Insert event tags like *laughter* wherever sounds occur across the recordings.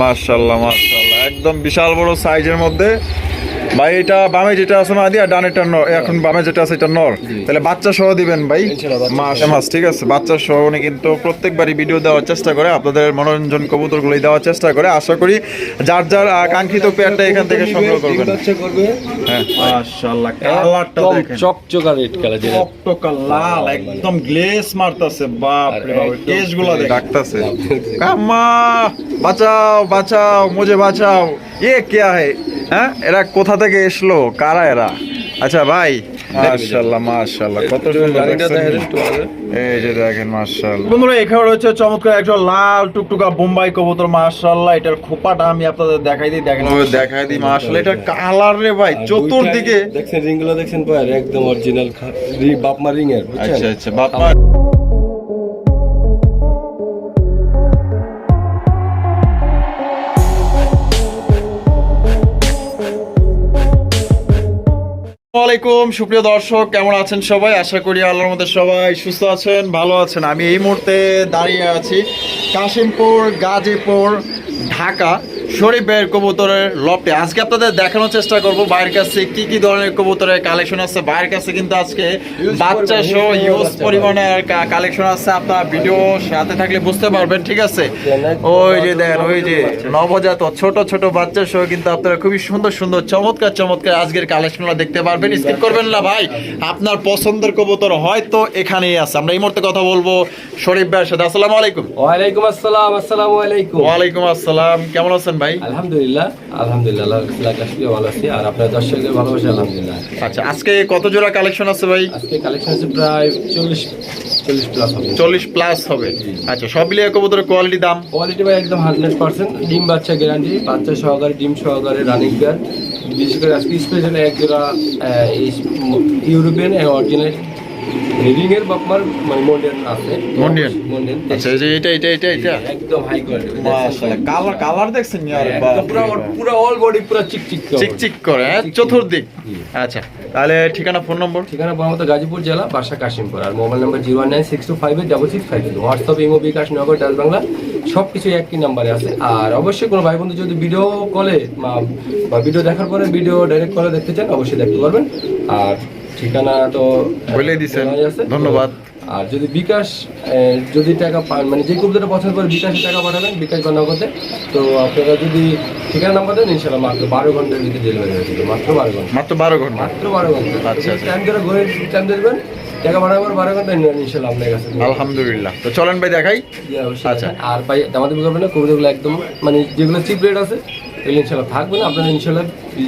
মাশাল্লাহ মাশাল্লাহ একদম বিশাল বড় সাইজের মধ্যে ভাই এটা বামে যেটা আছে না দিয়া ডানেরটা নর। এখন বামে যেটা আছে এটা নর। তাহলে বাচ্চা সহ দিবেন ভাই। মাস মাস ঠিক আছে। বাচ্চা সহ উনি কিন্তু প্রত্যেকবারই ভিডিও দেওয়ার চেষ্টা করে আপনাদের মনোরঞ্জন কবুতরগুলি দেওয়ার চেষ্টা করে। আশা করি যার যার কাঙ্ক্ষিত পেয়ারটা এখান থেকে সংগ্রহ করবেন। হ্যাঁ। মাশাল্লাহ কালারটা দেখেন। চকচকা রেড কালার যেটা। লাল একদম গ্লেস মারতাছে। বাপ রে বাপ। ডাকতাছে কাম্মা বাঁচাও বাঁচাও মুঝে বাঁচাও। এ क्या है হ্যাঁ এরা কোথা থেকে এসলো কারা এরা আচ্ছা ভাই মাশাআল্লাহ মাশাআল্লাহ কত সুন্দর গাড়িটা দেখছেন? দেখেন একটু আগে। এই যে দেখেন মাশাআল্লাহ বন্ধুরা এখানে রয়েছে চমৎকার একটা লাল টুকটুকা বোম্বাই কবুতর মাশাআল্লাহ এটার খোপাটা আমি আপনাদের দেখাই দিই দেখেন দেখাই দিই মাশাআল্লাহ এটার কালার রে ভাই আর চতুর্দিকে দুইটাই দেখছেন রিং গুলো দেখছেন ভাই একদম অরিজিনাল বাপমা রিং এর বুঝছেন? আচ্ছা আচ্ছা বাপমা আসসালামাইকুম সুপ্রিয় দর্শক, কেমন আছেন সবাই? আশা করি আল্লাহর মধ্যে সবাই সুস্থ আছেন, ভালো আছেন। আমি এই মুহূর্তে দাঁড়িয়ে আছি কাশিমপুর, গাজীপুর, ঢাকা। শরীফ ভাইয়ের কবুতরের লপটে। আজকে আপনাদের দেখানোর চেষ্টা করব বাইরের কাছে কি কি ধরনের কবুতরের কালেকশন আছে। বাইরের কাছে কিন্তু আজকে বাচ্চা সহ ইউজ। পরিমাণের কালেকশন আছে। আপনারা ভিডিও সাথে থাকলে বুঝতে পারবেন ঠিক আছে? ওই যে দেখেন ওই যে নবজাত ছোট ছোট বাচ্চা সহ কিন্তু আপনারা খুবই সুন্দর সুন্দর চমৎকার চমৎকার আজকের কালেকশনগুলো দেখতে পারবেন। স্কিপ করবেন না ভাই। আপনার পছন্দের কবুতর হয়তো এখানেই আছে। আমরা এই মুহূর্তে কথা বলব শরীফ ভাইয়ের সাথে। আসসালামু আলাইকুম। ওয়ালাইকুম আসসালাম আসসালামু আলাইকুম। ওয়ালাইকুম আসসালাম। কেমন আছেন ভাই? আলহামদুলিল্লাহ আলহামদুলিল্লাহ আল্লাহ ভালো আছি। আর আপনার দর্শকদের ভালোবাসা আলহামদুলিল্লাহ। আচ্ছা আজকে কত জোড়া কালেকশন আছে ভাই? আজকে কালেকশন আছে প্রায় চল্লিশ চল্লিশ প্লাস হবে। চল্লিশ প্লাস হবে। আচ্ছা সব মিলিয়ে কবুতরের কোয়ালিটি দাম? কোয়ালিটি ভাই একদম হান্ড্রেড পার্সেন্ট ডিম বাচ্চা গ্যারান্টি বাচ্চা সহকারে ডিম সহকারে রানিং বিশেষ করে আজকে স্পেশাল এক জোড়া ইউরোপিয়ান অরিজিনাল রিডিং বাপমার মানে মন্ডিয়ান আছে। মন্ডিয়ান? মন্ডিয়ান আচ্ছা এই যে এটা এটা এটা এটা একদম হাই কোয়ালিটি মাশাআল্লাহ কালার কালার দেখছেন ইয়ার পুরো পুরো অল বডি পুরো চিকচিক করে। চিকচিক করে হ্যাঁ চতুর্দিক। আচ্ছা তাহলে ঠিকানা ফোন নম্বর ঠিকানা বর্মত গাজীপুর জেলা বাসা কাশিমপুর। আর mobile number zero nine six two five eight double six five WhatsApp imo bKash Nagad ডাল বাংলা সব কিছু একই নাম্বারে আছে। আর অবশ্যই কোনো ভাই বন্ধু যদি ভিডিও কলে বা ভিডিও দেখার পরে ভিডিও ডাইরেক্ট কলে দেখতে চান অবশ্যই দেখতে পারবেন। আর ঠিকানা তো বলে দিছেন। ধন্যবাদ। আর যদি বিকাশ যদি টাকা পান মানে যে কবিতাটা পছন্দ করে বিকাশে টাকা পাঠাবেন বিকাশ বা নগদে তো আপনারা যদি ঠিকানা নাম্বার দেন ইনশাল্লাহ মাত্র বারো ঘণ্টার ভিতরে ডেলিভারি হয়ে যাবে। মাত্র বারো ঘণ্টা। মাত্র বারো ঘণ্টা। মাত্র বারো ঘণ্টা। আচ্ছা, আচ্ছা। টাইম ধরে ঘুরে টাইম দেবেন। টাকা বাড়াবার বারো ঘণ্টা ইনশাল্লাহ আপনার কাছে আলহামদুলিল্লাহ। তো চলেন ভাই দেখাই। আচ্ছা। আর ভাই আমাদের করবেন না কবিতাগুলো একদম মানে যেগুলো চিপ রেট আছে এগুলো ইনশাল্লাহ থাকবে না। আপনারা ইনশাল্লাহ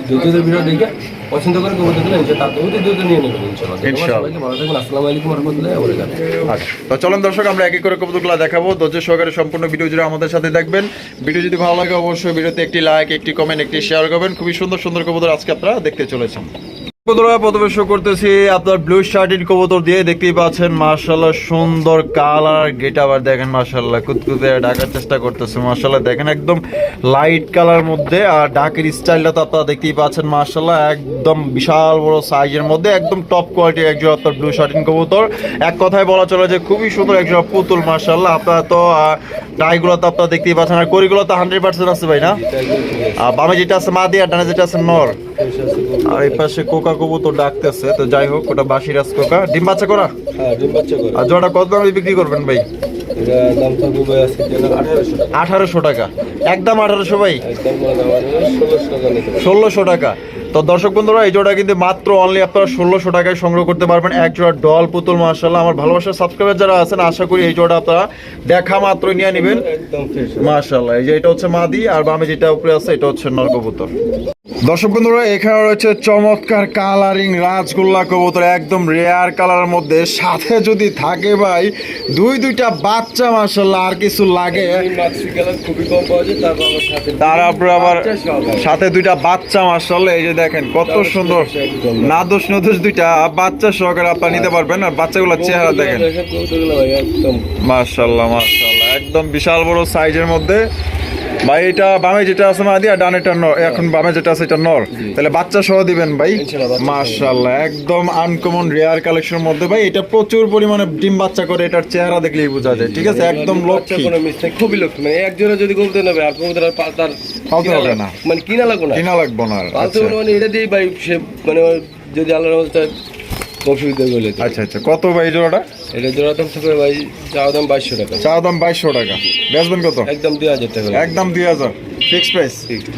দ্বিতীয় ভিডিও দেখে পছন্দ করে কবিতাগুলো ইনশাল্লাহ তার অতি দ্রুত নিয়ে নেবেন ইনশাল্লাহ ধন্যবাদ ইনশাআল্লাহ। সবাইকে। ভালো থাকবেন। আসসালামু আলাইকুম রহমতুল্লাহ আচ্ছা তো চলেন দর্শক আমরা এক এক করে কবুতরগুলো দেখাবো। ধৈর্য সহকারে সম্পূর্ণ ভিডিও জুড়ে আমাদের সাথে দেখবেন। ভিডিও যদি ভালো লাগে অবশ্যই ভিডিওতে একটি লাইক একটি কমেন্ট একটি শেয়ার করবেন। খুবই সুন্দর সুন্দর কবুতর আজকে আপনারা দেখতে চলেছেন। প্রথমে শো করতেছি আপনার ব্লু শার্টিন কবুতর দিয়ে। দেখতেই পাচ্ছেন মার্শাল্লাহ সুন্দর কালার গেট আবার দেখেন মার্শাল্লাহ কুতকুতে ডাকার চেষ্টা করতেছে মার্শাল্লাহ দেখেন একদম লাইট কালার মধ্যে আর ডাকের স্টাইলটা তো আপনারা দেখতেই পাচ্ছেন মার্শাল্লাহ একদম বিশাল বড় সাইজের মধ্যে একদম টপ কোয়ালিটির একজন আপনার ব্লু শার্টিন কবুতর। এক কথায় বলা চলে যে খুবই সুন্দর একজন পুতুল মার্শাল্লাহ আপনারা তো টাইগুলো তো আপনারা দেখতেই পাচ্ছেন আর করিগুলো তো হান্ড্রেড পার্সেন্ট আছে ভাই না? আর বামে যেটা আছে মা দিয়ে আর ডানে যেটা আছে নর। আর এই পাশে কোকা কবুতর ডাকতেছে তো যাই হোক ওটা বাসিরাজ কোকা। ডিম বাচ্চা করা? হ্যাঁ ডিম বাচ্চা করে। আর জোড়া কত দামে বিক্রি করবেন ভাই? আঠারোশো। টাকা। একদম আঠারোশো ভাই? ষোলোশো টাকা। তো দর্শক বন্ধুরা এই জোড়া কিন্তু মাত্র অনলি আপনারা ষোলোশো টাকায় সংগ্রহ করতে পারবেন। এক জোড়া ডল পুতুল মার্শাল্লাহ আমার ভালোবাসার সাবস্ক্রাইবার যারা আছেন আশা করি এই জোড়া আপনারা দেখা মাত্র নিয়ে নেবেন। মার্শাল্লাহ এই যে এটা হচ্ছে মাদি আর বামে যেটা উপরে আছে এটা হচ্ছে নর কবুতর দর্শক বন্ধুরা এখানে রয়েছে চমৎকার কালারিং রাজগোল্লা কবুতর একদম রেয়ার কালারের মধ্যে। সাথে যদি থাকে ভাই দুই দুইটা বাচ্চা মার্শাল্লাহ আর কিছু লাগে। তারপর আবার সাথে দুইটা বাচ্চা মার্শাল্লাহ এই যে দেখেন কত সুন্দর। নাদোষ দোষ নদোষ দুইটা। বাচ্চা সহকারে আপনারা নিতে পারবেন আর বাচ্চাগুলোর চেহারা দেখেন। মার্শাল্লাহ মার্শাল্লাহ একদম। বিশাল বড় সাইজের মধ্যে। ভাই এটা বামে যেটা আছে মাদি আর ডানেটা নর। এখন বামে যেটা আছে এটা নর। তাহলে বাচ্চা সহ দিবেন ভাই। মাশাআল্লাহ একদম আনকমন রেয়ার কালেকশনের মধ্যে। ভাই এটা প্রচুর পরিমাণে ডিম বাচ্চা করে এটার চেহারা দেখলেই বোঝা যায় ঠিক আছে? একদম বাচ্চা লক্ষ্মী। কোনো mistake, খুবই লক্ষ্মী। মানে একজনে যদি কবুতর নেবে আর কবুতর আর পা- তার কিনা হবে না। মানে কিনা লাগবে না। কিনা লাগবো না আর। আচ্ছা। মানে এটা দিয়ে ভাই সে মানে যদি আল্লাহর রহমতে বলে। আচ্ছা আচ্ছা। কত ভাই এই জোড়াটা? এটা জোড়া দাম থাকবে ভাই দাম বাইশশো টাকা। চা দাম বাইশশো টাকা। বেচবেন কত? একদম দুই হাজার টাকা। একদম দুই হাজার। ফিক্সড প্রাইস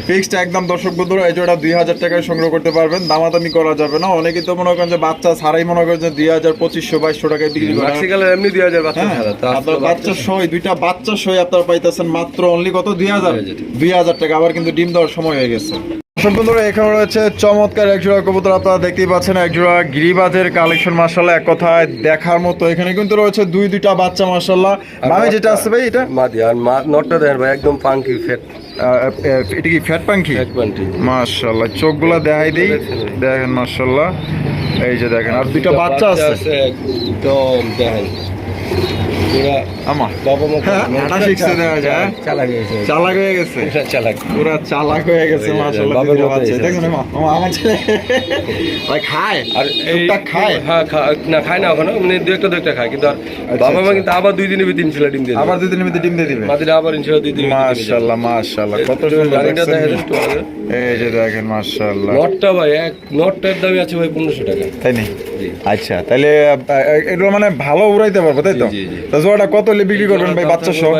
ফিক্সড একদম দর্শক বন্ধুরা এই জোড়া দুই হাজার টাকায় সংগ্রহ করতে পারবেন। দামাদামি করা যাবে না। অনেকে তো মনে করেন যে বাচ্চা ছাড়াই মনে করেন যে দুই হাজার পঁচিশশো বাইশশো টাকায় বিক্রি করে। এমনি দুই হাজার বাচ্চা হ্যাঁ, আপনার বাচ্চা সই দুইটা বাচ্চা সই আপনারা পাইতেছেন মাত্র অনলি কত? দুই হাজার। 2000 দুই হাজার টাকা। আবার কিন্তু ডিম দেওয়ার সময় হয়ে গেছে। দর্শক বন্ধুরা এখানে রয়েছে চমৎকার এক জোড়া কবুতর। আপনারা দেখতেই পাচ্ছেন এক জোড়া গিরিবাজের কালেকশন মার্শাল্লাহ এক কথায় দেখার মতো। এখানে কিন্তু রয়েছে দুই দুইটা বাচ্চা মার্শাল্লাহ মামে যেটা আছে ভাই এটা? মাদি আর নটটা দেখেন ভাই একদম ফেট আহ, আহ, এটা কি ফ্যাট পাঙ্কি মার্শাল্লাহ চোখগুলা দেখাই দিই। দেখেন মার্শাল্লাহ এই যে দেখেন আর দুইটা বাচ্চা আছে। একদম দেখেন পুরা আমার বাবা মা হ্যাঁ, শিখছে দেখা যায়। চালাক হয়েছে চালাক হয়ে গেছে। চালাক। পুরা চালাক হয়ে গেছে মাশাআল্লাহ বাবার মতো বাচ্চা দেখুন মা আমার ছেলে ভাই খায়। আর এই খায়। হ্যাঁ না খায় না ওখানে মানে দু একটা দু একটা খায়। কিন্তু আর বাবা মা আচ্ছা। কিন্তু আবার দুই দিনে তিন ছিল ডিম দিয়ে আবার দুদিনের মধ্যে ডিম দিয়ে দিবে? মাদিরা আবার ইনশাল্লাহ দুই দিনে মাশাআল্লাহ মাশাআল্লাহ কত সুন্দর। এই যে দেখেন মাশাআল্লাহ। নটটা ভাই এক নটটার দামই আছে ভাই পনেরোশো টাকা। তাই নি। আচ্ছা তাহলে এগুলো মানে ভালো উড়াইতে পারব তাই তো? জোড়াটা কত হলে বিক্রি করবেন ভাই বাচ্চা সহ?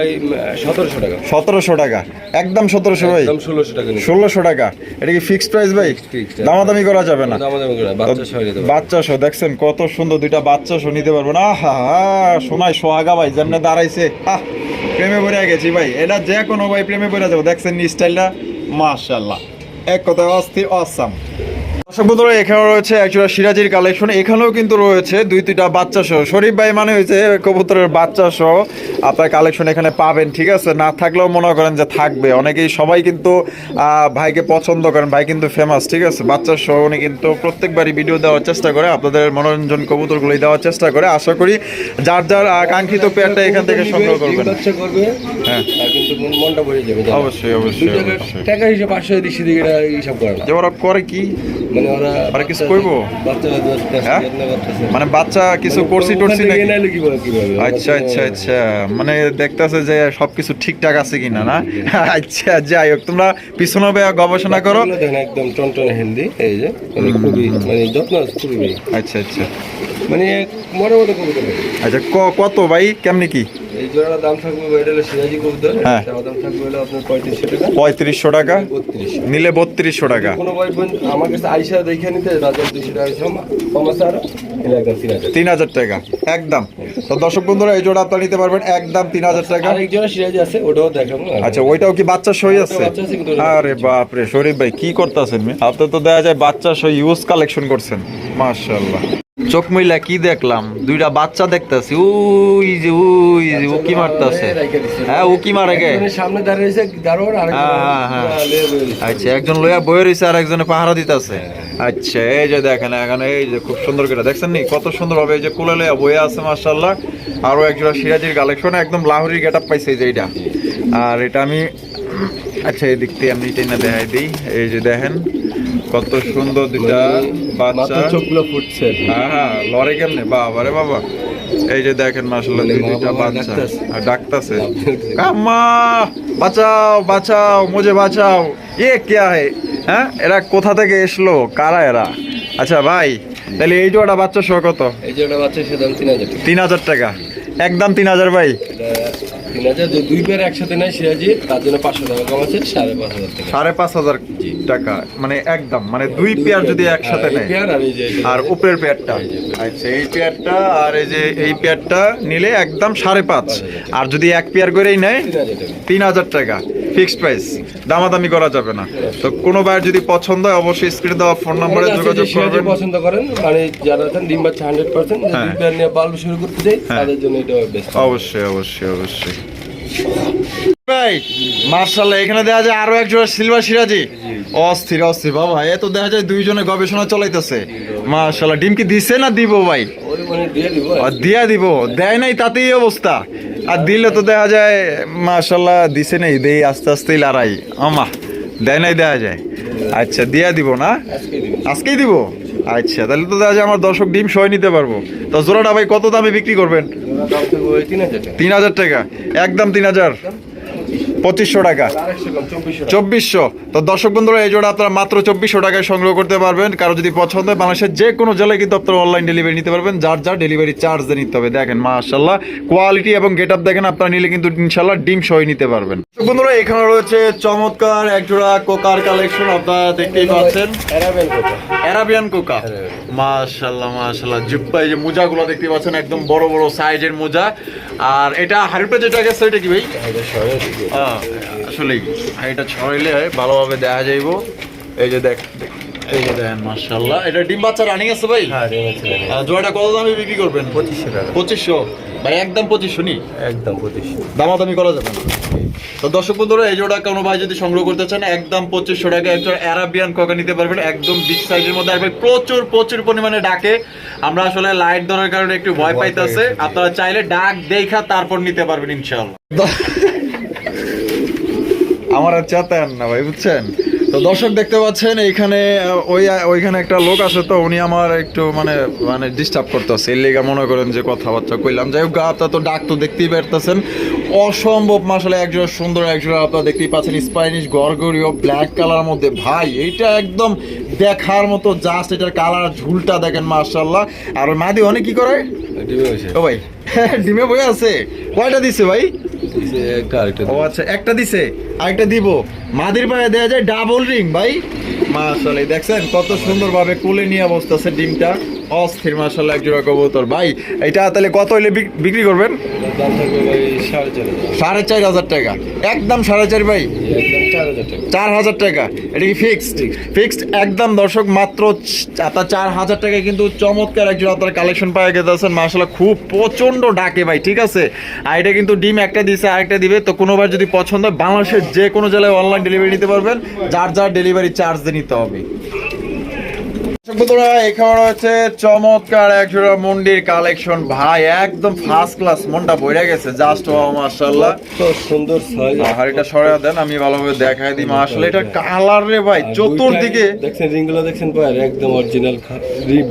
সতেরোশো টাকা। সতেরোশো টাকা। একদম সতেরোশো ভাই? ষোলোশো টাকা ষোলোশো টাকা। এটা কি ফিক্সড প্রাইস ভাই? দামাদামি করা যাবে না। বাচ্চা সহ পারবে। দেখছেন কত সুন্দর দুইটা বাচ্চা শো নিতে পারবেন আহা সোনাই সোহাগা ভাই যেমনে দাঁড়াইছে। আহ প্রেমে পড়ে গেছি ভাই। এটা যে কোনো ভাই প্রেমে পড়ে যাব। দেখছেন স্টাইলটা মাশাল্লাহ এক কথা অস্থির অসাম। দর্শক বন্ধুরা এখানে রয়েছে একজোড়া সিরাজির কালেকশন এখানেও কিন্তু রয়েছে দুই দুইটা বাচ্চা সহ। শরীফ ভাই মানে হয়েছে কবুতরের বাচ্চা সহ আপনার কালেকশন এখানে পাবেন ঠিক আছে? না থাকলেও মনে করেন যে থাকবে। অনেকেই সবাই কিন্তু ভাইকে পছন্দ করেন ভাই কিন্তু ফেমাস ঠিক আছে? বাচ্চা সহ উনি কিন্তু প্রত্যেকবারই ভিডিও দেওয়ার চেষ্টা করে আপনাদের মনোরঞ্জন কবুতরগুলি দেওয়ার চেষ্টা করে। আশা করি যার যার কাঙ্ক্ষিত পেয়ারটা এখান থেকে সংগ্রহ করবেন। হ্যাঁ। অবশ্যই অবশ্যই টাকা- হিসেবে পাঁচশো দিক হিসাব করে। ওরা করে কি? মানে ওরা ওরা কিছু। মানে বাচ্চা কিছু করছি টরছি নাকি? আচ্ছা আচ্ছা আচ্ছা। মানে দেখতেছে যে সবকিছু ঠিকঠাক আছে কিনা না? *laughs* আচ্ছা যাই হোক তোমরা পিছনে গবেষণা করো। একদম টনটনে হেলদি এই যে। মানে খুবই মানে যত্ন খুবই। আচ্ছা আচ্ছা। মানে মোটা মোটা কবুতর। ভাই। আচ্ছা কত ভাই? কেমনি কি? এই জোড়ার দাম থাকবে এটা সিরাজি কবুতর। হ্যাঁ। দাম থাকবে হলো আপনার পঁয়ত্রিশশো টাকা। পঁয়ত্রিশশো টাকা। বত্রিশশো নিলে বত্রিশশো টাকা। কোনো ভাই বোন আমার কাছে আইসা দেখে নিতে রাজার দুশো টাকা কম- কম আছে আরও এটা একদম তিন হাজার। টাকা। একদম। তো দর্শক বন্ধুরা এই জোড়া আপনারা নিতে পারবেন। একদম তিন হাজার টাকা। আরেক জোড়া সিরাজি আছে ওটাও দেখাবো। আচ্ছা ওইটাও কি বাচ্চা সই আছে? বাচ্চা আছে আরে বাপ রে শরীফ ভাই কি করতেছেন আপনি তো দেখা যায় বাচ্চা সই ইউজ কালেকশন করছেন। মাশাআল্লাহ। চোখ মইলা কি দেখলাম? দুইটা বাচ্চা দেখতাছি। ওই যে ওই যে ও কি মারতাছে। হ্যাঁ ও কি মারে গে। সামনে দাঁড়িয়ে রয়েছে দারোয়ান আরেকজন হ্যাঁ, হ্যাঁ, হ্যাঁ। লেয়ে। আচ্ছা একজন লইয়া বয়ে রয়েছে আর একজনে পাহারা দিতেছে। আচ্ছা এই যে দেখেন এখানে এই যে খুব সুন্দর করে দেখছেন নি? কত সুন্দর ভাবে এই যে কোলে লইয়া বয়ে আছে মাশাআল্লাহ। আরও একজোড়া সিরাজির কালেকশন একদম লাহোরি গেটআপ পাইছে এই যে এইটা। আর এটা আমি আচ্ছা এই দিক থেকে আমি এটা না দেখাই দিই। এই যে দেখেন কত সুন্দর দুইটা বাচ্চা। চোখগুলো ফুটছে। হ্যাঁ হ্যাঁ লড়ে কেমনে? বাবা রে বাবা। এই যে দেখেন মাশাআল্লাহ দুইটা বাচ্চা। আর ডাকতাছে। আম্মা বাঁচাও বাঁচাও মুঝে বাঁচাও। এ কে হে হ্যাঁ এরা কোথা থেকে এসলো? কারা এরা? আচ্ছা ভাই তাহলে এই জোড়া বাচ্চা সহ কত? এই জোড়া বাচ্চা সে দাম তিন হাজার টাকা। একদম তিন হাজার ভাই। তিন হাজার দুই পেয়ার একসাথে নেয় সিরাজি তার জন্য পাঁচশো টাকা কম আছে সাড়ে পাঁচ হাজার টাকা। সাড়ে পাঁচ হাজার টাকা মানে একদম মানে দুই পেয়ার যদি একসাথে হ্যাঁ, নেয়। আর উপরের পেয়ারটা। আচ্ছা এই পেয়ারটা আর এই যে এই পেয়ারটা নিলে একদম সাড়ে পাঁচ। আর যদি এক পেয়ার করেই নেয় তিন হাজার টাকা। Fixed price. দামাদামি করা যাবে না। তো কোনো ভাইয়ের যদি পছন্দ হয় অবশ্যই স্ক্রিনে দেওয়া ফোন নম্বরে যোগাযোগ করবেন। পছন্দ করেন মানে যারা আছেন ডিম বাচ্চা হান্ড্রেড পার্সেন্ট হ্যাঁ। দুই নিয়ে পালন শুরু করতে চাই হ্যাঁ। তাদের জন্য এটা বেস্ট অবশ্যই অবশ্যই অবশ্যই। ভাই মার্শাল্লাহ এখানে দেখা যায় আরও এক জোড়া সিলভার সিরাজি। অস্থির অস্থির। বাবা এ তো দেখা যায় দুইজনে গবেষণা চলাইতেছে। মার্শাল্লাহ ডিম কি দিছে না দিব ভাই? মানে দিয়ে দিব। আর দিয়া দিব। দেয় নাই তাতেই অবস্থা। আর দিলে তো দেখা যায় মাশাল্লাহ দিছে নেই দেই আস্তে আস্তেই লড়াই। আমা দেয় নাই দেখা যায়। আচ্ছা দিয়া দিব না? আজকেই দিব? আচ্ছা তাহলে তো দেখা যায় আমার দর্শক ডিম সয় নিতে পারব। তো জোড়াটা ভাই কত দামে বিক্রি করবেন? তিন হাজার টাকা। একদম তিন হাজার। পঁচিশশো টাকা। চব্বিশশো। তো দর্শক বন্ধুরা এই জোড়া আপনারা মাত্র চব্বিশশো টাকায় সংগ্রহ করতে পারবেন। কারও যদি পছন্দ হয় বাংলাদেশের যে কোনো জেলায় কিন্তু আপনারা অনলাইন ডেলিভারি নিতে পারবেন। যার যার ডেলিভারি চার্জ দিয়ে নিতে হবে। দেখেন মাশাল্লাহ কোয়ালিটি এবং গেট আপ দেখেন আপনারা নিলে কিন্তু ইনশাল্লাহ ডিম সহ নিতে পারবেন। দর্শক বন্ধুরা এখানে রয়েছে চমৎকার এক জোড়া কোকার কালেকশন আপনারা দেখতেই পাচ্ছেন। অ্যারাবিয়ান কোকা। মাশাল্লাহ মাশাল্লাহ জিপ্পা এই যে মোজাগুলো দেখতে পাচ্ছেন একদম বড় বড় সাইজের মোজা। আর এটা হারিপে যেটা গেছে এটা কি ভাই? আসলেই এটা ছড়াইলে ভালোভাবে দেখা যাইব। এই যে দেখ দেখ- এই যে দেখেন মাশাল্লাহ এটা ডিম বাচ্চা রানিং আছে ভাই? হ্যাঁ কত দামে বিক্রি করবেন? পঁচিশশো টাকা। পঁচিশশো? ভাই একদম পঁচিশশো নি? একদম পঁচিশশো। দামাদামি করা যাবে না। তো দর্শক বন্ধুরা এই জোড়া কোনো ভাই যদি সংগ্রহ করতে চান একদম পঁচিশশো টাকা একজন অ্যারাবিয়ান কোকা নিতে পারবেন একদম বিগ সাইজের মধ্যে। আর প্রচুর প্রচুর পরিমাণে ডাকে। আমরা আসলে লাইট ধরার কারণে একটু ভয় পাইতেছে। আপনারা চাইলে ডাক দেখা তারপর নিতে পারবেন ইনশাআল্লাহ। *laughs* আমার আর চাতায়ান না ভাই বুঝছেন? তো দর্শক দেখতে পাচ্ছেন এইখানে ওই ওইখানে একটা লোক আছে তো উনি আমার একটু মানে মানে ডিস্টার্ব করতেছে। এর লেগে মনে করেন যে কথাবার্তা কইলাম। যাই হোক আপনার তো ডাক তো দেখতেই পারতেছেন। অসম্ভব মাসালে একজন সুন্দর একজন আপনারা দেখতেই পাচ্ছেন। স্পাইনিশ গরগরিও ব্ল্যাক কালার মধ্যে। ভাই এইটা একদম দেখার মতো জাস্ট এটার কালার ঝুলটা দেখেন মার্শাল্লাহ আর মাদি অনেক কি করে? ও ভাই *laughs* ডিমে বই আছে। কয়টা দিছে ভাই? ও আচ্ছা একটা দিছে আরেকটা দিব। মাদির পায়ে দেওয়া যায় ডাবল রিং ভাই। মাশাআল্লাহ দেখছেন কত সুন্দরভাবে কোলে নিয়ে বসতেছে ডিমটা। অস্থির মাশাআল্লাহ একজোড়া কবুতর। ভাই এটা তাহলে কত হইলে বিক- বিক্রি করবেন? সাড়ে চার হাজার টাকা। একদম সাড়ে চার ভাই? চার হাজার টাকা। এটা কি ফিক্সড ফিক্সড একদম দর্শক মাত্র আপনার চার হাজার টাকায় কিন্তু চমৎকার একজন আপনার কালেকশন পাওয়া গেছেন মাসাল্লাহ খুব প্রচণ্ড ডাকে ভাই ঠিক আছে? আর এটা কিন্তু ডিম একটা দিছে আরেকটা দিবে। তো কোনোবার যদি পছন্দ হয় বাংলাদেশের যে কোনো জেলায় অনলাইন ডেলিভারি নিতে পারবেন। যার যার ডেলিভারি চার্জ দিয়ে নিতে হবে। বন্ধুরা, এখানে রয়েছে চমৎকার একজোড়া মন্ডির কালেকশন ভাই একদম ফার্স্ট ক্লাস মনটা বইরা গেছে জাস্ট ও মাশাআল্লাহ। তো সুন্দর সাইজ সরে দেন আমি ভালোভাবে দেখাই দিই আসলে এটা কালার রে ভাই চতুর্দিকে দেখছেন রিং দেখছেন ভাই একদম অরিজিনাল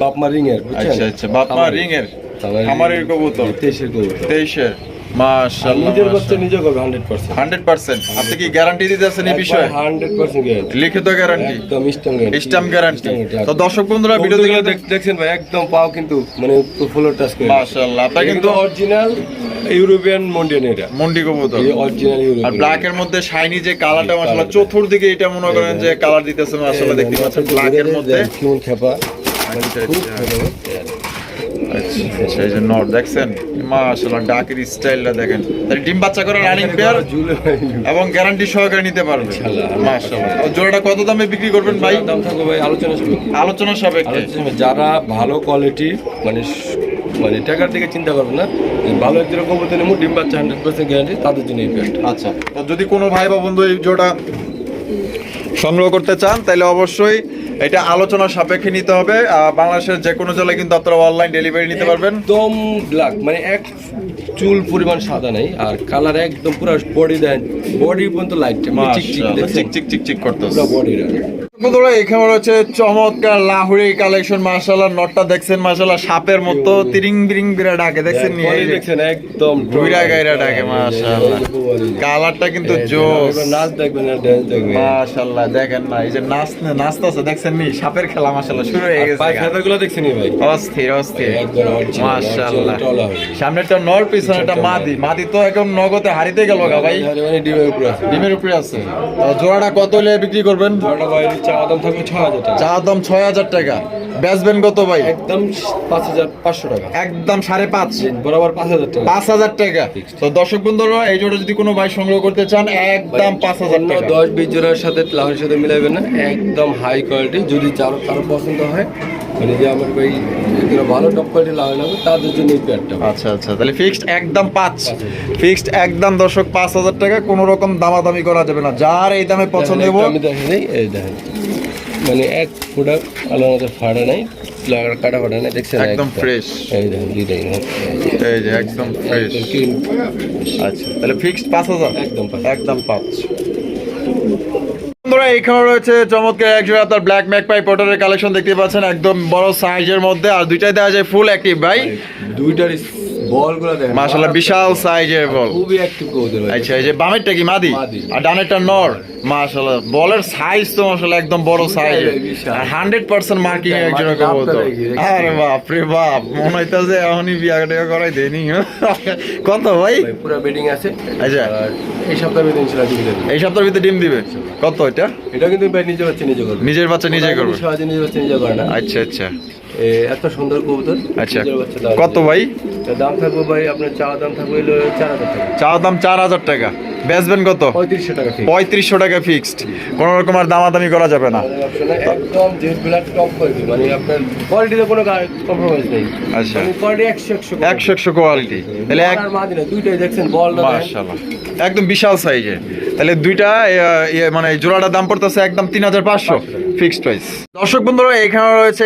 বাপমা রিং এর আচ্ছা আচ্ছা বাপমা রিং এর খামারের কবুতর। তেইশের কবুতর। তেইশের। মাশাআল্লাহ নিজের বাচ্চা নিজে করবে হান্ড্রেড পার্সেন্ট হান্ড্রেড পার্সেন্ট আপনি কি গ্যারান্টি দিতেছেন এই বিষয়ে? হান্ড্রেড পার্সেন্ট গ্যারান্টি লিখিত গ্যারান্টি একদম স্টাম গ্যারান্টি স্টাম্প গ্যারান্টি তো দর্শক বন্ধুরা ভিডিও ভিডিও দেখলে দেখছেন ভাই একদম পাও কিন্তু মানে ফুল টাচ করে। মাশাআল্লাহ আপনার কিন্তু অরিজিনাল ইউরোপিয়ান মন্ডিয়ান এটা। মন্ডি কবুতর। এই অরিজিনাল আর ব্ল্যাক এর মধ্যে শাইনি যে কালারটা মাশাআল্লাহ চতুর্দিকে এটা মনে করেন যে কালার দিতেছে মাশাআল্লাহ দেখতে পাচ্ছেন ব্ল্যাক এর মধ্যে। খেপা। মানে আচ্ছা, খুব আচ্ছা। ভালো। আচ্ছা আচ্ছা এই যে নট দেখছেন? মাশাআল্লাহ ডাকের স্টাইলটা দেখেন। তাহলে ডিম বাচ্চা করে রানিং পেয়ার এবং গ্যারান্টি সহকারে নিতে পারবে। মাশাআল্লাহ। জোড়াটা কত দামে বিক্রি করবেন ভাই? দাম থাকবে ভাই আলোচনা শুরু। আলোচনা সাপেক্ষে। যারা ভালো কোয়ালিটি মানে মানে টাকার দিকে চিন্তা করবে না ভালো একজন কবুতর নেব ডিম বাচ্চা হান্ড্রেড পার্সেন্ট গ্যারান্টি তাদের জন্য এই পেয়ারটা আচ্ছা তো যদি কোনো ভাই বা বন্ধু এই জোড়া সংগ্রহ করতে চান তাহলে অবশ্যই এটা আলোচনা সাপেক্ষে নিতে হবে। বাংলাদেশের যে কোনো জেলায় কিন্তু আপনারা অনলাইন ডেলিভারি নিতে পারবেন। একদম ব্ল্যাক মানে এক চুল পরিমাণ সাদা নেই আর কালার একদম পুরো বডি দেন বডি পর্যন্ত লাইট চিক চিক চিক চিক চিক করতেছে। পুরো বডি বন্ধুরা এখানে রয়েছে চমৎকার লাহুরি কালেকশন মাশাআল্লাহ নটটা দেখছেন মাশাআল্লাহ সাপের মতো তিরিং বিরিং বিরা ডাকে দেখছেন দেখছেন একদম গাইরা ডাকে মাশাআল্লাহ। কালারটা কিন্তু জোস। নাচ দেখবেন দেখবেন। মাশাআল্লাহ দেখেন না এই যে নাচ নাচতেছে দেখছেন নি? সাপের খেলা মাশাআল্লাহ শুরু হয়ে গেছে পায়ে ফেদারগুলো দেখছেন ভাই? অস্থির অস্থির। original টলা নর মাদি। মাদি তো একদম নগদে হারিতে গেল গা ভাই। মানে ডিমের উপরে আছে। ডিমের উপরে আছে। জোড়াটা কত হলে বিক্রি করবেন? বাইরে চা দাম থাকবে ছ হাজার টাকা। চা দাম ছয় হাজার টাকা। বেচবেন কত ভাই? একদম পাঁচ হাজার পাঁচশো টাকা। একদম সাড়ে পাঁচ। বরাবর পাঁচ হাজার টাকা। পাঁচ হাজার টাকা। তো দর্শক বন্ধুরা এই জোড়া যদি কোনো ভাই সংগ্রহ করতে চান একদম পাঁচ হাজার টাকা। দশ বিশ জোড়ার সাথে সাথে না। একদম হাই কোয়ালিটি যদি কারও কারও পছন্দ হয় মানে যে আমার ভাই এগুলো ভালো টপ কোয়ালিটি লাগানো হবে তাদের জন্য এই প্যাডটা আচ্ছা আচ্ছা। তাহলে ফিক্সড একদম পাঁচ। ফিক্সড একদম দর্শক পাঁচ হাজার টাকা। কোনো রকম দামাদামি করা যাবে না। যার এই দামে পছন্দ আমি দেখেন এই দেখেন। মানে এক ফোটা আলাদা ফাটা নাই লাগা- কাটা ফাটা নাই দেখছেন একদম ফ্রেশ এই দেখুন দুইটাই এই যে একদম ফ্রেশ আচ্ছা তাহলে ফিক্সড পাঁচ হাজার? একদম পাঁচ। একদম পাঁচ। বন্ধুরা এখানে রয়েছে চমৎকার একজোড়া আপনার ব্ল্যাক ম্যাকপাই পটারের কালেকশন দেখতে পাচ্ছেন একদম বড় সাইজের মধ্যে। আর দুইটাই দেওয়া যায় ফুল অ্যাক্টিভ ভাই। দুইটার বলগুলো দেখেন। মাশাআল্লাহ বিশাল সাইজের বল। খুবই অ্যাক্টিভ কবুতর ভাই আচ্ছা এই যে বামেরটা কি? মাদি। আর ডানেরটা নর। মাশাআল্লাহ বলের সাইজ তো মাশাআল্লাহ একদম বড় সাইজ বিশাল। হান্ড্রেড পার্সেন্ট মার্কিং একজন কবুতর। আরে বাপ রে বাপ মনে হইতাছে এখনই করাই দেনি কত ভাই? পুরো বেডিং আছে। আচ্ছা। এই সপ্তাহে বেডিং ছিল দিবে। এই সপ্তাহের ভিতরে ডিম দিবে? কত এটা? এটা কিন্তু ভাই নিজে বাচ্চা নিজে করবে। নিজের বাচ্চা নিজে করবে কিন্তু সহজে নিজে বাচ্চা নিজে করে না। আচ্ছা আচ্ছা। এত সুন্দর কবুতর। আচ্ছা। কত ভাই? দাম থাকবে ভাই আপনার দাম থাকবে চার হাজার টাকা। দাম চার হাজার টাকা। বেচবেন কত? পঁয়ত্রিশশো টাকা পঁয়ত্রিশশো টাকা ফিক্সড কোনো রকম আর দামাদামি করা যাবে না। একদম টপ মানে আপনার কোয়ালিটিতে কোনো কম্প্রোমাইজ নেই। আচ্ছা। কোয়ালিটি একশো একশো একশো একশো কোয়ালিটি তাহলে এক আর মাদি না দুইটাই দেখছেন বল মাশাআল্লাহ। একদম বিশাল সাইজে তাহলে দুইটা মানে জোড়াটার দাম পড়তেছে একদম তিন হাজার পাঁচশো ফিক্সড প্রাইস দর্শক বন্ধুরা এখানে রয়েছে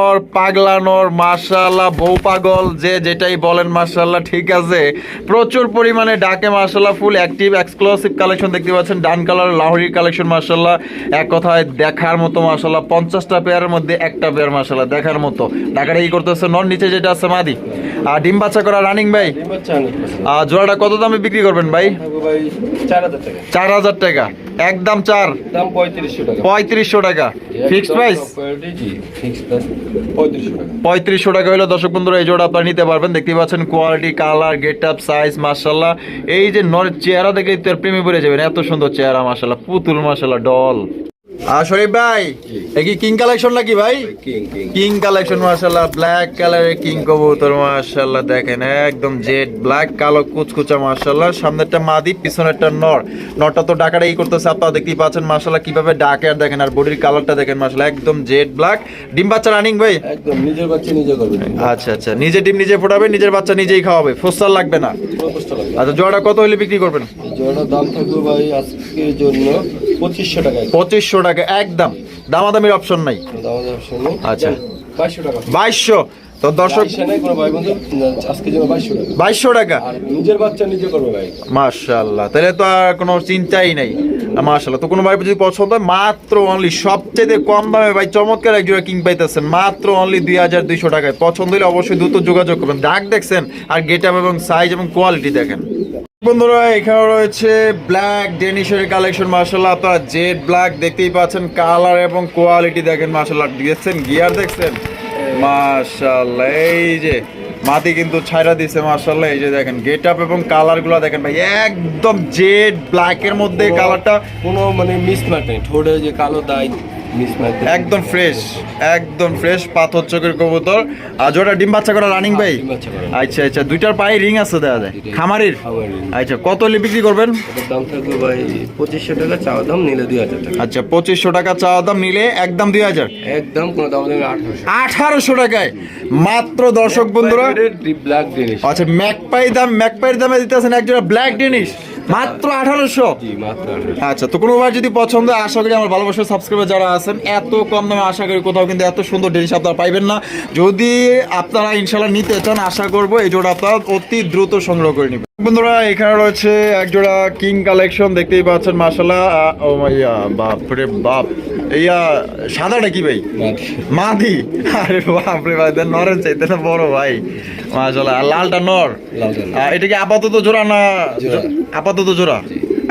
খেপানর পাগলানর মার্শাল্লাহ বউ পাগল যে যেটাই বলেন মার্শাল্লাহ ঠিক আছে। প্রচুর পরিমাণে ডাকে মার্শাল্লাহ ফুল অ্যাক্টিভ এক্সক্লুসিভ কালেকশন দেখতে পাচ্ছেন। ডান কালার লাহোরি কালেকশন মার্শাল্লাহ এক কথায় দেখার মতো মার্শাল্লাহ পঞ্চাশটা পেয়ারের মধ্যে একটা পেয়ার মার্শাল্লাহ দেখার মতো। ঢাকাটা কি করতেছে নন নিচে যেটা আছে মাদি। আর ডিম বাচ্চা করা রানিং ভাই? আর জোড়াটা কত দামে বিক্রি করবেন ভাই? চার হাজার টাকা। একদম চার। দাম পঁয়ত্রিশশো টাকা। পঁয়ত্রিশশো টাকা। ফিক্সড প্রাইস পঁয়ত্রিশশো টাকা। পঁয়ত্রিশশো টাকা হলো দর্শক বন্ধুরা এই জোড়া আপনারা নিতে পারবেন। দেখতে পাচ্ছেন quality colour get up size মার্শাল্লাহ এই যে নরের চেহারা দেখে তোর প্রেমে পড়ে যাবেন। এত সুন্দর চেহারা মার্শাল্লাহ পুতুল মার্শাল্লাহ ডল আর শরীফ ভাই এ কি কিং কালেকশন নাকি ভাই? কিং কালেকশন মার্শাল্লাহ ব্ল্যাক কালারের কিং কবুতর মার্শাল্লাহ দেখেন একদম জেড ব্ল্যাক কালো কুচকুচা মার্শাল্লাহ সামনেরটা মাদি পিছনেরটা নর। নরটা তো ডাকাটা ই করতেছে আপনারা দেখতেই পাচ্ছেন মার্শাল্লাহ কীভাবে ডাকে আর দেখেন আর বডির কালারটা দেখেন মার্শাল্লাহ একদম জেড ব্ল্যাক ডিম বাচ্চা রানিং ভাই? একদম নিজের বাচ্চা নিজে করবে। আচ্ছা আচ্ছা নিজে ডিম নিজে ফোটাবে নিজের বাচ্চা নিজেই খাওয়াবে ফোসার লাগবে না। আচ্ছা জোড়াটা কত হলে বিক্রি করবেন? এই দাম থাকবে ভাই আজকের জন্য পঁচিশশো টাকা পঁচিশশো টাকা একদম। দামাদামির অপশন নাই। আচ্ছা। বাইশশো তো দর্শক বাইশশো টাকা। নিজের বাচ্চা নিজে করবে ভাই। মাশাল্লাহ তাহলে তো আর কোনো চিন্তাই নাই। মাশাল্লাহ তো কোনো ভাই যদি পছন্দ হয় মাত্র অনলি সবচেয়ে কম দামে ভাই চমৎকার এক জোড়া কিং পাইতেছেন। মাত্র অনলি দুই হাজার দুইশো টাকায়। পছন্দ হলে অবশ্যই দ্রুত যোগাযোগ করবেন। দাগ দেখছেন আর গেট আপ এবং সাইজ এবং কোয়ালিটি দেখেন। বন্ধুরা এখানে রয়েছে ব্ল্যাক ডেনিশের কালেকশন মার্শাল্লাহ আপনারা জেড ব্ল্যাক দেখতেই পাচ্ছেন কালার এবং কোয়ালিটি দেখেন মার্শাল্লাহ দেখছেন গিয়ার দেখছেন? মার্শাল্লাহ এই যে মাটি কিন্তু ছাইরা দিছে মার্শাল্লাহ এই যে দেখেন গেট আপ এবং কালারগুলো দেখেন ভাই একদম জেড ব্ল্যাকের মধ্যে কালারটা কোনো মানে মিসম্যাচ নেই ঠোঁটে যে কালো মিসম্যাচ একদম ফ্রেশ একদম ফ্রেশ পাথর চোখের কবুতর। আর জোড়া ডিম বাচ্চা করা রানিং ভাই? আচ্ছা আচ্ছা দুইটার পায়ে রিং আছে দেখা যায় খামারির। আচ্ছা কত হলে বিক্রি করবেন? দাম থাকবে ভাই পঁচিশশো টাকা চাওয়া দাম নিলে দুই হাজার আচ্ছা পঁচিশশো টাকা চাওয়া দাম নিলে একদম দুই হাজার। একদম কোনো দাম দেবে আঠারোশো। টাকায়। মাত্র দর্শক বন্ধুরা ব্ল্যাক ডেনিশ আচ্ছা ম্যাকপাই দাম ম্যাকপাইয়ের দামে দিতেছেন একজোড়া ব্ল্যাক ডেনিশ মাত্র আঠারোশো? আচ্ছা তো কোনো যদি পছন্দ আশা করি আমার ভালোবাসার সাবস্ক্রাইবার যারা আছেন এত কম দামে আশা করি কোথাও কিন্তু এত সুন্দর ড্রেস আপনারা পাইবেন না। যদি আপনারা ইনশাল্লাহ নিতে চান আশা করব এই জোড়া আপনারা অতি দ্রুত সংগ্রহ করে নেবেন। বন্ধুরা এখানে রয়েছে একজোড়া কিং কালেকশন দেখতেই পাচ্ছেন মাসালা ও মাইয়া বাপ রে বাপ। ইয়া সাদাটা কি ভাই? মাদি আরে বাপ রে ভাই দেন নরেন চাইতে না বড় ভাই। মাসালা আর লালটা নর? এটা কি আপাতত জোড়া না আপাতত জোড়া?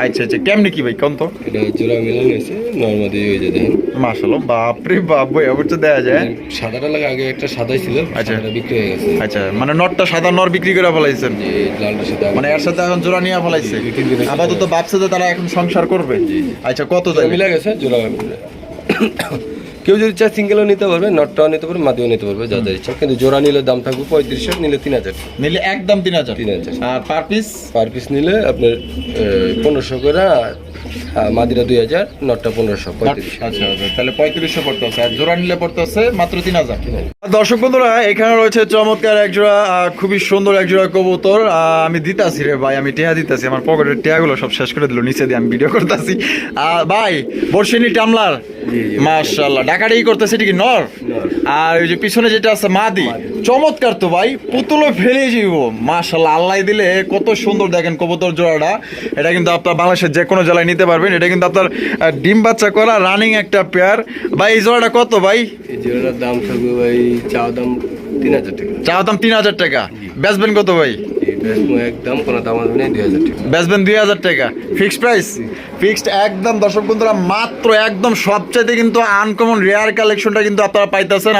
আচ্ছা আচ্ছা কেমনি কি ভাই কোন তো এটা জোড়া মিলান হয়েছে নর্মাদি হয়ে যায় দেখেন মাশাল্লাহ বাপরে বাপ ভাই আবার তো দেয়া যায়। সাদাটা লাগে আগে একটা সাদাই ছিল আচ্ছা। এটা বিক্রি হয়ে গেছে। আচ্ছা মানে নটটা সাদা নর বিক্রি করে ফলাইছেন? যে লালটা সাদা। মানে এর সাথে এখন জোড়া নিয়ে ফেলাইছে? আপাতত যে তারা এখন সংসার করবে? আচ্ছা কত দাম মিলে গেছে জোড়া কেউ যদি চায় সিঙ্গেলও নিতে পারবে নটটাও নিতে পারবে মাদিও নিতে পারবে যাদের যা ইচ্ছা। কিন্তু জোড়া নিলে দাম থাকবে পঁয়ত্রিশশো নিলে তিন হাজার। নিলে একদম তিন হাজার। তিন হাজার। আর পার পিস পার পিস নিলে আপনার পনেরোশো করে মাদিরা দুই হাজার নটটা পনেরোশো পঁয়ত্রিশ। আচ্ছা আচ্ছা তাহলে পঁয়ত্রিশশো পড়তেছে। আর জোড়া নিলে পড়তেছে মাত্র তিন হাজার। দর্শক বন্ধুরা এখানে রয়েছে চমৎকার এক জোড়া খুবই সুন্দর এক জোড়া কবুতর। আমি দিতাছি রে ভাই আমি টেহা দিতাছি। আমার পকেটের টেহাগুলো সব শেষ করে দিল নিচে দিয়ে আমি ভিডিও করতেছি। ভাই বর্ষিনী টামলার। মাশাল্লাহ ডাকাডাকি করতেছে এটা কি নর? আর ওই যে পিছনে যেটা আছে মাদি। চমৎকার তো ভাই পুতুলো ফেলে যাইব। মাশাল্লাহ আল্লাহ দিলে কত সুন্দর দেখেন কবুতর জোড়াটা। এটা কিন্তু আপনার বাংলাদেশের যে কোনো জেলায় নিতে পারবেন। এটা কিন্তু আপনার ডিম বাচ্চা করা রানিং একটা পেয়ার ভাই এই জোড়াটা কত ভাই? এই জোড়াটার দাম থাকবে ভাই চা দাম তিন হাজার টাকা। চাওয়া দাম তিন হাজার টাকা। বেচবেন কত ভাই? একদম কোনো দাম আসবে দুই হাজার টাকা। বেচবেন দুই হাজার টাকা। ফিক্সড প্রাইস ফিক্সড একদম দর্শক বন্ধুরা মাত্র একদম কিন্তু আনকমন রেয়ার কালেকশনটা কিন্তু আপনারা পাইতেছেন।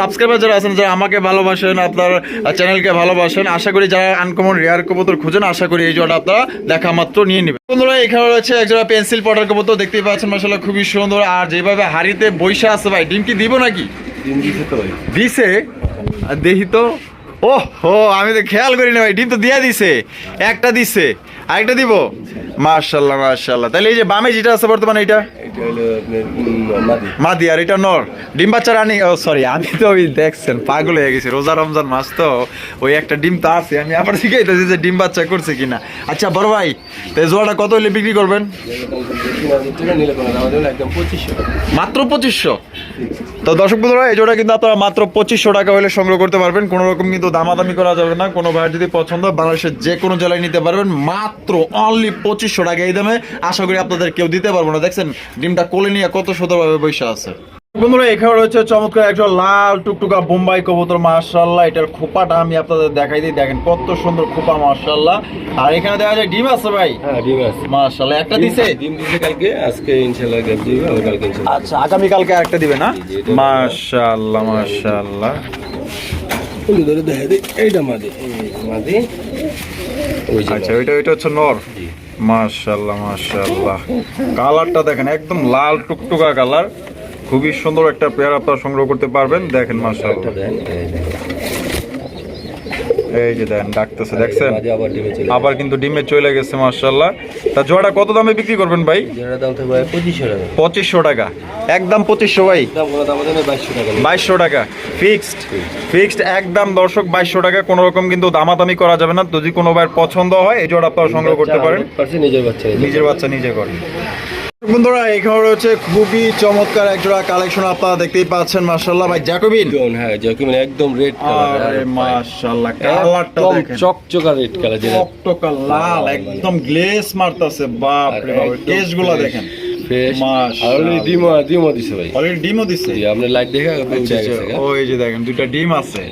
সাবস্ক্রাইবার যারা আছেন যারা আমাকে ভালোবাসেন আপনার চ্যানেলকে ভালোবাসেন আশা করি যারা আনকমন রেয়ার কবুতর খুঁজেন আশা করি এই আপনারা দেখা মাত্র নিয়ে নেবেন। বন্ধুরা এখানে রয়েছে একজোড়া পেন্সিল পটার কবুতর দেখতেই পাচ্ছেন মাসাল্লাহ খুবই সুন্দর। আর যেভাবে হাড়িতে বৈশা আছে ভাই ডিম কি দিব নাকি? দিছে তো? ও হো আমি তো খেয়াল করি না ভাই ডিম তো দিয়া দিছে একটা দিছে। আরেকটা দিব? মার্শাল্লাহ মার্শাল্লাহ তাহলে এই যে বামে যেটা আছে বর্তমানে এটা? মাদি। আর এটা নর। ডিম বাচ্চা রানি ও সরি আমি তো ওই দেখছেন পাগল হয়ে গেছি। রোজা রমজান মাস তো ওই একটা ডিম তো আছে আমি আবার শিখাইতেছি যে ডিম বাচ্চা করছে কিনা। আচ্ছা বড় ভাই তো এই জোড়াটা কত হলে বিক্রি করবেন? মাত্র পঁচিশশো। তো দর্শক বন্ধুরা এই জোড়া কিন্তু আপনারা মাত্র পঁচিশশো টাকা হলে সংগ্রহ করতে পারবেন। কোনো রকম কিন্তু দামাদামি করা যাবে না। কোনো ভাইয়ের যদি পছন্দ বাংলাদেশের যে কোনো জেলায় নিতে পারবেন। মাত্র অনলি পঁচিশশো টাকা এই দামে। আশা করি আপনাদের কেউ দিতে পারব না। দেখছেন ডিমটা কোলে নিয়ে কত সুন্দরভাবে বসে আছে। বন্ধুরা এখানে রয়েছে চমৎকার একটা লাল টুকটুকা বোম্বাই কবুতর মার্শাল্লাহ এটার খোপাটা আমি আপনাদের দেখাই দিই। দেখেন কত সুন্দর খোপা মার্শাল্লাহ আর এখানে দেখা যায় ডিম আছে ভাই। হ্যাঁ ডিম আছে। মার্শাল্লাহ একটা দিছে? ডিম দিছে কালকে আজকে গ্যাপ দিবে আবার কালকে আচ্ছা একটা দিবে না? মাশাআল্লাহ মাশাআল্লাহ। ফুল ধরে দেখা দিই। এইটা মাদি। মাদি। ওই আচ্ছা ওইটা ওইটা হচ্ছে নর। মাশাআল্লাহ মাশাল্লাহ কালারটা দেখেন একদম লাল টুকটুকা কালার। খুবই সুন্দর একটা পেয়ার আপনারা সংগ্রহ করতে পারবেন। দেখেন দেন এই যে দেখেন ডাকতেছে দেখছেন? আবার কিন্তু ডিমে চলে গেছে মাশাআল্লাহ। তা জোড়াটা কত দামে বিক্রি করবেন ভাই? পঁচিশশো টাকা। একদম পঁচিশশো ভাই? বাইশশো টাকা। ফিক্সড। ফিক্সড। একদম দর্শক বাইশশো টাকা। কোনো রকম কিন্তু দামাদামি করা যাবে না। যদি কোনো ভাইয়ের পছন্দ হয় এই জোড়া আপনারা সংগ্রহ করতে পারেন। নিজের বাচ্চা নিজে। নিজের বাচ্চা নিজে করেন। বন্ধুরা এখানে রয়েছে খুবই চমৎকার একজোড়া কালেকশন আপনারা দেখতেই পাচ্ছেন মার্শাল্লাহ ভাই জ্যাকোবিন? হ্যাঁ জ্যাকুমিন একদম রেড আরে মাশাআল্লাহ কালারটা দেখেন। চকচকা রেড কালার যেটা টকটকা লাল একদম গ্লেস মারতাছে বাপ রে বাপ টেস্টগুলো দেখেন। ফ্রেশ আর মাশাআল্লাহ। অলরেডি ডিমও ডিমও দিছে ভাই। অলরেডি ডিমও দিচ্ছে জি আপনি লাইট দেখে উঠে গেছে গা। ওই যে দেখেন দুইটা ডিম আছে।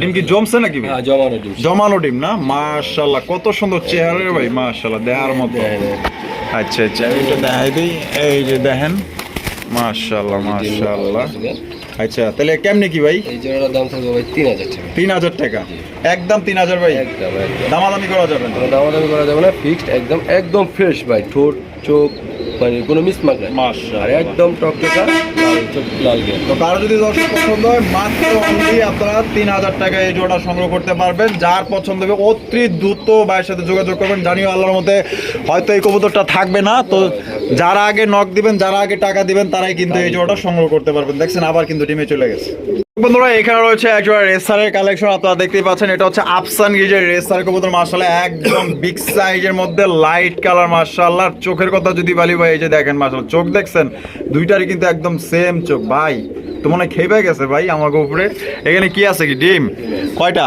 ডিম কি জমছে নাকি ভাই? হ্যাঁ জমানো ডিম। জমানো ডিম না? মাশাআল্লাহ কত সুন্দর চেহারা রে ভাই মাশাআল্লাহ দেখার মতো। আচ্ছা আচ্ছা। এটা দেখাই দিই এই যে দেখেন। মাশাল্লাহ মাশাল্লাহ আচ্ছা তাহলে কেমনে কি ভাই? এই জোড়ার দাম থাকবে ভাই তিন হাজার টাকা। তিন হাজার টাকা? একদম তিন হাজার ভাই? একদম দামাদামি করা যাবে না। দামাদামি করা যাবে না ফিক্সড একদম একদম ফ্রেশ ভাই। ঠোঁট চোখ মানে কোনো মিসমার্ক নাই। আর একদম টকটকা লাল তো কারও যদি দর্শক পছন্দ হয় মাত্র অনলি আপনারা তিন হাজার টাকা এই জোড়া সংগ্রহ করতে পারবেন। যার পছন্দ হবে অতি দ্রুত ভাইয়ের সাথে যোগাযোগ করবেন। জানিও আল্লাহর মধ্যে হয়তো এই কবুতরটা থাকবে না। তো যারা আগে নক দিবেন যারা আগে টাকা দিবেন তারাই কিন্তু এই জোড়াটা সংগ্রহ করতে পারবেন। দেখছেন আবার কিন্তু টিমে চলে গেছে। বন্ধুরা এখানে রয়েছে একজোড়া রেসারের কালেকশন আপনারা দেখতেই পাচ্ছেন এটা হচ্ছে আফসান গিজের রেসার কবুতর মার্শাল্লাহ একদম বিগ সাইজের মধ্যে লাইট কালার মার্শাল্লাহ চোখের কথা যদি বলি ভাই এই যে দেখেন মার্শাল্লাহ চোখ দেখছেন দুইটারই কিন্তু একদম সেম চোখ। ভাই তো মনে খেয়ে গেছে ভাই আমার উপরে। এখানে কি আছে কি? ডিম। কয়টা?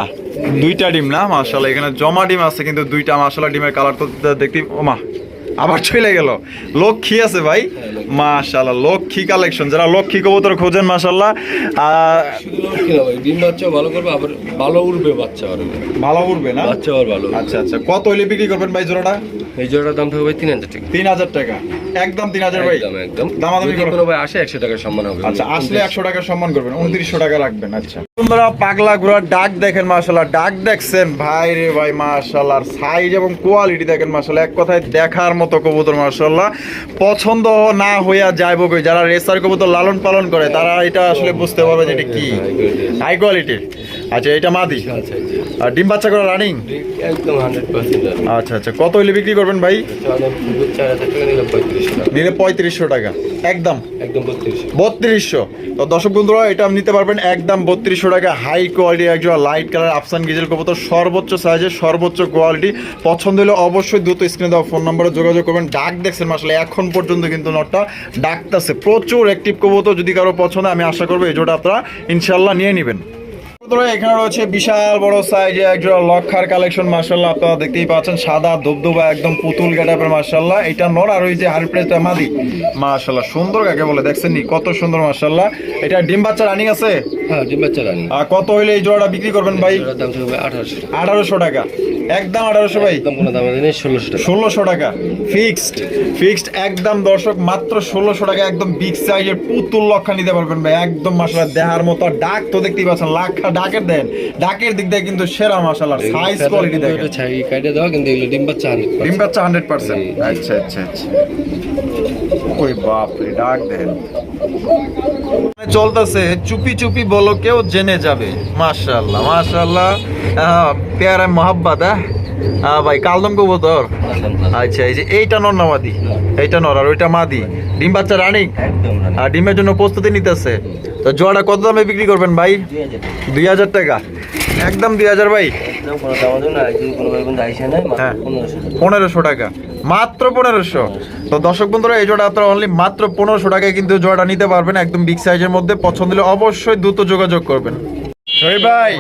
দুইটা ডিম না মার্শাল্লাহ এখানে জমা ডিম আছে কিন্তু দুইটা মার্শাল্লাহ ডিমের কালার তো দেখতে ওমা আবার চলে গেল। লক্ষ্মী আছে ভাই। মাশাল্লাহ লক্ষ্মী কালেকশন যারা লক্ষ্মী কবুতর খোঁজেন মাশাল্লাহ ডিম ভালো করবে আবার ভালো উঠবে বাচ্চা আবার ভালো উঠবে না? বাচ্চা ভালো আচ্ছা আচ্ছা। কত হইলে বিক্রি করবেন ভাই জোড়াটা? এই জোড়াটার দাম থাকবে তিন হাজার টাকা। তিন হাজার টাকা। একদম তিন হাজার ভাই। একদম একদম। দামাদামি যদি ভাই আসে একশো টাকার সম্মান হবে। আচ্ছা আসলে একশো টাকা সম্মান করবেন উনত্রিশশো টাকা রাখবেন আচ্ছা। তোমরা পাগলা ঘোড়ার ডাক দেখেন মাশাল্লাহ ডাক দেখছেন। ভাই রে ভাই মাশাল্লাহ সাইজ এবং কোয়ালিটি দেখেন মাশাল্লাহ এক কথায় দেখার মতো কবুতর মাশাল্লাহ পছন্দ না হইয়া যাইব কই? যারা রেসার কবুতর লালন পালন করে তারা এটা আসলে বুঝতে পারবে যে এটা কি। হাই কোয়ালিটির আচ্ছা এটা মাদি? বিশাল আর ডিম বাচ্চা করা রানিং একদম আচ্ছা আচ্ছা কত হইলে বিক্রি করবেন ভাই? নিলে পঁয়ত্রিশশো টাকা। একদম? একদম বত্রিশশো। বত্রিশশো। তো দর্শক বন্ধুরা এটা নিতে পারবেন একদম বত্রিশশো টাকা। হাই কোয়ালিটি একজন লাইট কালার আফসান গিজেল কবুতর সর্বোচ্চ সাইজের সর্বোচ্চ কোয়ালিটি পছন্দ হলে অবশ্যই দ্রুত স্ক্রিনে দেওয়া ফোন নম্বরে যোগাযোগ করবেন। ডাক দেখছেন আসলে এখন পর্যন্ত কিন্তু নটটা ডাকতেছে। প্রচুর অ্যাক্টিভ কবুতর যদি কারও পছন্দ আমি আশা করব এই জোটা আপনারা ইনশাল্লাহ নিয়ে নেবেন। এখানে রয়েছে বিশাল বড় সাইজে একজোড়া লক্ষার কালেকশন মার্শাল্লাহ আপনারা দেখতেই পাচ্ছেন সাদা ধবধবা একদম পুতুল গেটাপের মার্শাল্লাহ এটা নর আর ওই যে হারপ্রেসটা মাদি মার্শাল্লাহ সুন্দর কাকে বলে দেখছেন নি? কত সুন্দর মার্শাল্লাহ এটা ডিম বাচ্চা রানিং আছে? হ্যাঁ ডিম বাচ্চা রানি আর কত হইলে এই জোড়াটা বিক্রি করবেন ভাই? আঠারোশো টাকা। একদম আঠারোশো ভাই। ষোলোশো টাকা। ফিক্সড ফিক্সড একদম দর্শক মাত্র ষোলোশো টাকা একদম বিগ সাইজের পুতুল লক্ষা নিতে পারবেন ভাই। একদম মাসালা দেহার মতো। ডাক তো দেখতেই পাচ্ছেন লাখা ডাকের দেন। ডাকের দিক দিয়ে কিন্তু সেরা সাইজ কোয়ালিটি দেখেন। ছাই কাটে দাও কিন্তু এগুলো ডিম বাচ্চা হান্ড্রেড ডিম বাচ্চা হান্ড্রেড পার্সেন্ট আচ্ছা আচ্ছা আচ্ছা। ওই বাপ রে ডাক দেন। চলতেছে চুপি চুপি বলো কেউ জেনে যাবে। মাশাআল্লাহ মাশাআল্লাহ। পেয়ারা মোহাব্বত হ্যাঁ হ্যাঁ ভাই কালদম কবুতর। আচ্ছা এই যে এইটা নর না মাদি? এইটা নর আর ওইটা মাদি। ডিম বাচ্চা রানিং? আর ডিমের জন্য প্রস্তুতি নিতেছে। তো জোড়া কত দামে বিক্রি করবেন ভাই? দুই হাজার টাকা। একদম দুই হাজার ভাই। হ্যাঁ। পনেরোশো টাকা। মাত্র পনেরোশো। তো দর্শক বন্ধুরা এই জোড়া আপনারা অনলি মাত্র পনেরোশো টাকায় কিন্তু জোড়াটা নিতে পারবেন একদম বিগ সাইজের মধ্যে। পছন্দ হলে অবশ্যই দ্রুত যোগাযোগ করবেন। ভাই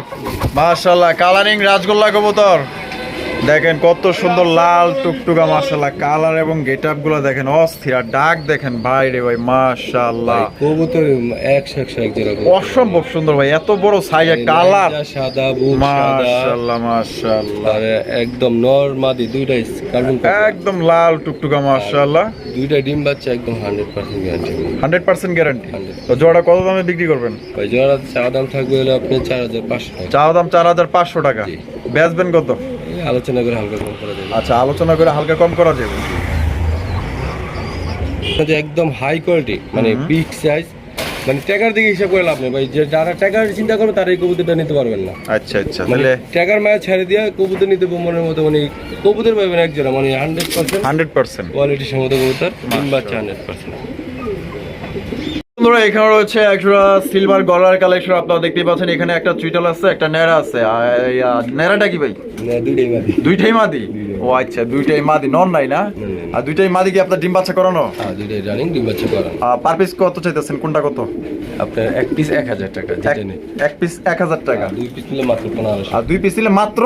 মাশাল্লাহ কালারিং রাজগোল্লা কবুতর। দেখেন কত সুন্দর লাল টুকটুকা মাশাল্লাহ কালার এবং গেট আপগুলো দেখেন অস্থির। আর ডাক দেখেন ভাই রে ভাই মাশাল্লাহ কবুতর একশো একশো এক অসম্ভব সুন্দর ভাই এত বড় সাইজের কালার। সাদা মাশাল্লাহ আর একদম নর মাদি দুইটাই একদম লাল টুকটুকা মাশাল্লাহ দুইটা ডিম বাচ্চা একদম hundred percent guarantee hundred percent guarantee তো জোড়া কত দামে বিক্রি করবেন? জোড়া চা দাম থাকবে হলো আপনি চার হাজার পাঁচশো চাওয়া দাম চার হাজার পাঁচশো টাকা। বেচবেন কত? আলোচনা করে হালকা কম করা যাবে। আচ্ছা আলোচনা করে হালকা কম করা যাবে। যে একদম হাই কোয়ালিটি মানে। বিগ সাইজ মানে ট্যাগার দিকে হিসাব করে লাভ নেই। ভাই যে যারা ট্যাগার চিন্তা করবে তারা এই কবুতরটা নিতে পারবেন না। আচ্ছা আচ্ছা মানে তাহলে ট্যাগার মায়া ছেড়ে দিয়ে কবুতর নিতে মনের মতো মানে কবুতর পাবেন এক জোড়া মানে hundred percent hundred percent quality সম্মত কবুতর ডিম বাচ্চা হান্ড্রেড পার্সেন্ট বন্ধুরা এখানে রয়েছে একটা সিলভার গলার কালেকশন আপনারা দেখতেই পাচ্ছেন এখানে একটা চুইটাল আছে একটা নেড়া আছে। আর নেড়াটা কি ভাই? দুইটাই মাদি। ও আচ্ছা দুইটাই মাদি নন নাই না? আর দুইটাই মাদি কি আপনার ডিম বাচ্চা করানো? দুইটাই রানিং ডিম বাচ্চা করান। পার পিস কত চাইতেছেন? কোনটা কত? আপনার এক পিস এক হাজার টাকা এক- পিস এক হাজার টাকা। দুই পিস নিলে মাত্র পনেরোশো। আর দুই পিস নিলে মাত্র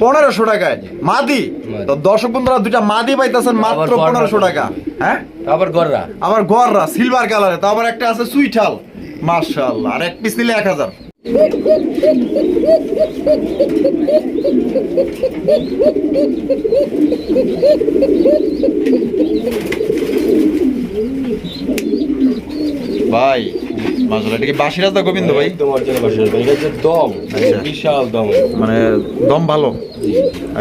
পনেরোশো। টাকায়। মাদি? মাদি। তো দর্শক বন্ধুরা দুইটা মাদি পাইতেছেন মাত্র পনেরোশো টাকা। হ্যাঁ? আবার গররা? আমার গররা সিলভার কালারে তো আবার একটা আছে সুইঠাল। মার্শাল্লাহ আর এক পিস নিলে এক হাজার। ভাই মাশাআল্লাহ এটা কি বাসিরাজ দা গোবিন্দ ভাই? একদম অরিজিনাল বাসিরাজ ভাই এটা দম আচ্ছা। বিশাল দম। মানে দম ভালো?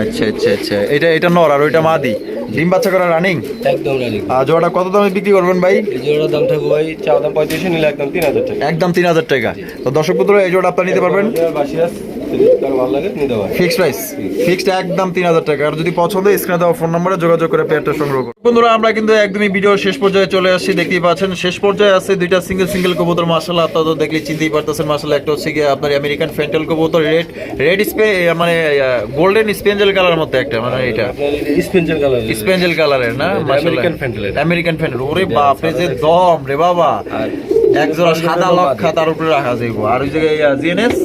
আচ্ছা আচ্ছা আচ্ছা। এটা এটা নর আর ওইটা মাদি। ডিম বাচ্চা করা রানিং একদম রানিং আর জোড়াটা কত দামে বিক্রি করবেন ভাই? এই জোড়ার দাম থাকবে ভাই চার দাম পঁয়ত্রিশে নিলে একদম তিন হাজার টাকা। একদম তিন হাজার টাকা। তো দর্শক পুত্র এই জোড়া আপনারা নিতে পারবেন? বাসিরাস ফিক্সড প্রাইস ফিক্সড একদম তিন হাজার টাকা। আর যদি পছন্দ স্ক্রিনে দেওয়া ফোন নম্বরে যোগাযোগ করে পেয়ারটা সংগ্রহ করুন। বন্ধুরা আমরা কিন্তু একদমই ভিডিও শেষ পর্যায়ে চলে আসছি দেখতেই পাচ্ছেন। শেষ পর্যায়ে আছে দুইটা সিঙ্গেল সিঙ্গেল কবুতর মাসাল্লাহ আপনারা তো দেখলে চিনতেই পারতেছেন। মাসাল্লাহ একটা হচ্ছে গিয়ে আপনার আমেরিকান ফেন্টেল কবুতর রেড রেড স্পে মানে গোল্ডেন স্পেঞ্জেল কালার মতো একটা মানে এটা। আপনার কালার স্পেঞ্জেল কালারের না? এটা American আমেরিকান ফেন্টেল ওরে বাপরে যে দম রে বাবা। এক জোড়া সাদা লক্ষা তার উপরে রাখা যাইব। আর ওই জায়গায় জিএনএস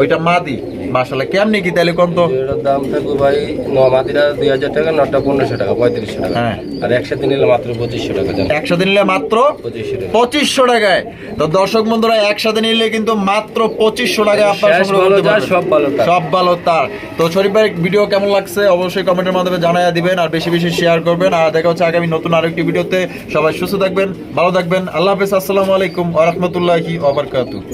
ওইটা মাদি। মাশাআল্লাহ কেমনি কি তাহলে কম তো দাম থাকবে ভাই ন মাদিরা দুই হাজার টাকা নটা পনেরোশো টাকা পঁয়ত্রিশশো টাকা। হ্যাঁ। আর একসাথে নিলে মাত্র পঁচিশশো টাকা একসাথে নিলে মাত্র পঁচিশশো টাকায়। তো দর্শক বন্ধুরা একসাথে নিলে কিন্তু মাত্র পঁচিশশো টাকায় আপনার সংগ্রহ করতে পারবেন। সব ভালো তার। সব ভালো তার। তো শরীফ ভাই ভিডিও কেমন লাগছে? অবশ্যই কমেন্টের মাধ্যমে জানাইয়া দিবেন আর বেশি বেশি শেয়ার করবেন। আর দেখা হচ্ছে আগামী নতুন আরেকটি ভিডিওতে। সবাই সুস্থ থাকবেন ভালো থাকবেন। আল্লাহ হাফেজ আসসালামু আলাইকুম ওয়া রাহমাতুল্লাহি ওয়া বারাকাতুহু।